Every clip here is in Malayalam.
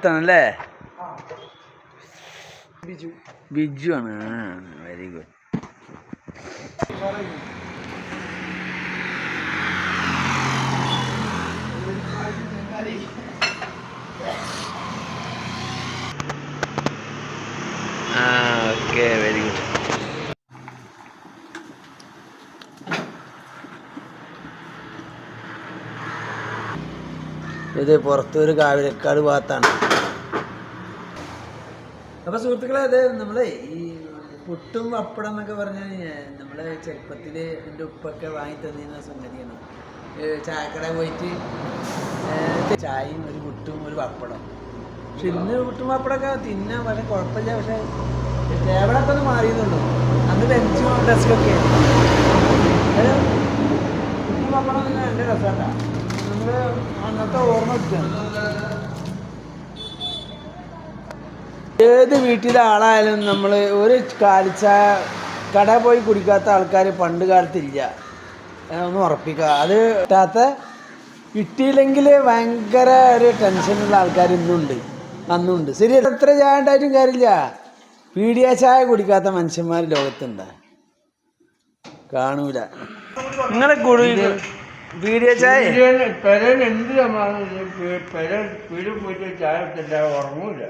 ഭാഗത്താണല്ലേ ബിജു. ബിജു ആണ്. വെരി ഗുഡ് ആ ഓക്കെ വെരി ഗുഡ് ഇത് പുറത്തൊരു കാവിലക്കാട് ഭാഗത്താണ്. അപ്പൊ സുഹൃത്തുക്കളെ അത് നമ്മളെ ഈ പുട്ടും പപ്പടം എന്നൊക്കെ പറഞ്ഞാൽ നമ്മളെ ചെറുപ്പത്തിൽ എന്റെ ഉപ്പൊക്കെ വാങ്ങി തന്നിരുന്ന സംഗതിയാണ്. ചായക്കട പോയിട്ട് ചായയും ഒരു പുട്ടും ഒരു പപ്പടം. പക്ഷെ ഇന്ന് പുട്ടും പപ്പടമൊക്കെ തിന്നാൻ വളരെ കുഴപ്പമില്ല. പക്ഷെ ടേബിളൊക്കെ ഒന്ന് മാറിയതുള്ളൂ അന്ന് ബെഞ്ചും ഡെസ്കൊക്കെ പുട്ടും പപ്പടം എന്റെ രസമല്ല നമ്മൾ അന്നത്തെ ഓർമ്മ വെക്കുകയാണ് ഏത് വീട്ടിലെ ആളായാലും നമ്മൾ ഒരു കാലിച്ച കട പോയി കുടിക്കാത്ത ആൾക്കാർ പണ്ട് കാലത്തില്ല. ഒന്ന് ഉറപ്പിക്കുക അത് കിട്ടാത്ത കിട്ടിയില്ലെങ്കിൽ ഭയങ്കര ഒരു ടെൻഷനുള്ള ആൾക്കാർ ഇന്നുണ്ട്. അന്നുണ്ട്. ശരി എത്ര ചായ ഉണ്ടായിട്ടും കാര്യമില്ല. പീഡിയ ചായ കുടിക്കാത്ത മനുഷ്യന്മാർ ലോകത്തുണ്ട്. കാണൂല. നിങ്ങളെ കുടി പീഡിയ ചായ? പെരൻ എന്ത് പെര വീട് പോയിട്ട് ചായ ഉറങ്ങൂല.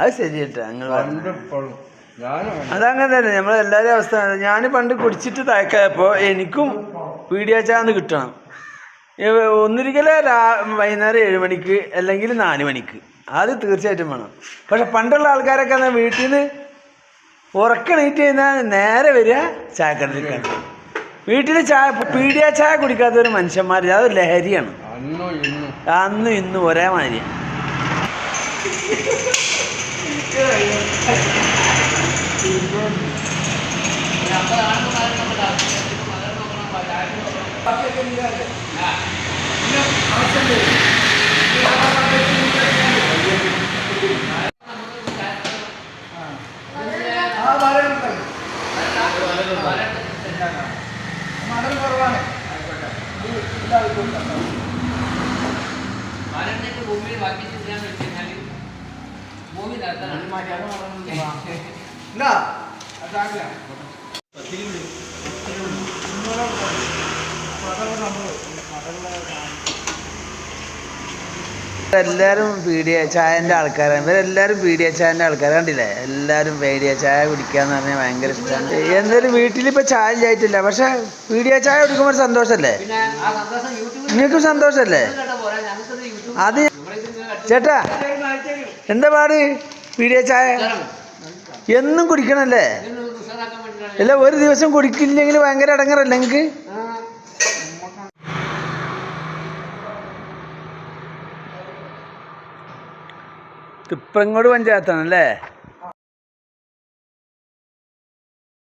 അത് ശരി കേട്ടോ പണ്ടിപ്പോഴും. അതങ്ങനെ തന്നെ നമ്മളെല്ലാവരും അവസ്ഥ ഞാൻ പണ്ട് കുടിച്ചിട്ട് തയക്കായപ്പോൾ എനിക്കും വീഡിയോ പീഡിയാച്ചാന്ന് കിട്ടണം. ഒന്നിരിക്കലെ വൈകുന്നേരം ഏഴ് മണിക്ക് അല്ലെങ്കിൽ നാല് മണിക്ക്. അത് തീർച്ചയായിട്ടും വേണം. പക്ഷെ പണ്ടുള്ള ആൾക്കാരൊക്കെ വീട്ടിൽ നിന്ന് ഉറക്കണീറ്റ് കഴിഞ്ഞാൽ നേരെ വരിക ചായക്കടലിക്കാണ് വീട്ടിൽ ചായ പീഡിയ ചായ കുടിക്കാത്ത ഒരു മനുഷ്യന്മാർ അത് ലഹരിയാണ്. അന്നും ഇന്നും. അന്നും ഇന്നും ഒരേ മാതിരിയാണ് എല്ലാവരും പീഡിയ ചായന്റെ ആൾക്കാരാണ്. ഇവരെല്ലാവരും പീഡിയ ചായന്റെ ആൾക്കാർ കണ്ടില്ലേ? എല്ലാവരും പീഡിയ ചായ കുടിക്കാന്ന് പറഞ്ഞാൽ ഭയങ്കര ഇഷ്ടമാണ് എന്തായാലും വീട്ടിലിപ്പോൾ ചായ ഇല്ലായിട്ടില്ല. പക്ഷെ പീഡിയ ചായ കുടിക്കുമ്പോൾ ഒരു സന്തോഷമല്ലേ നിങ്ങൾക്കും സന്തോഷമല്ലേ അത് ചേട്ടാ എന്താ പാട്? പീഡിയ ചായ എന്നും കുടിക്കണല്ലേ? അല്ല ഒരു ദിവസം കുടിക്കില്ലെങ്കിൽ ഭയങ്കര അടങ്ങറല്ലേ നിങ്ങൾക്ക് തിപ്പങ്ങോട് പഞ്ചായത്താണല്ലേ?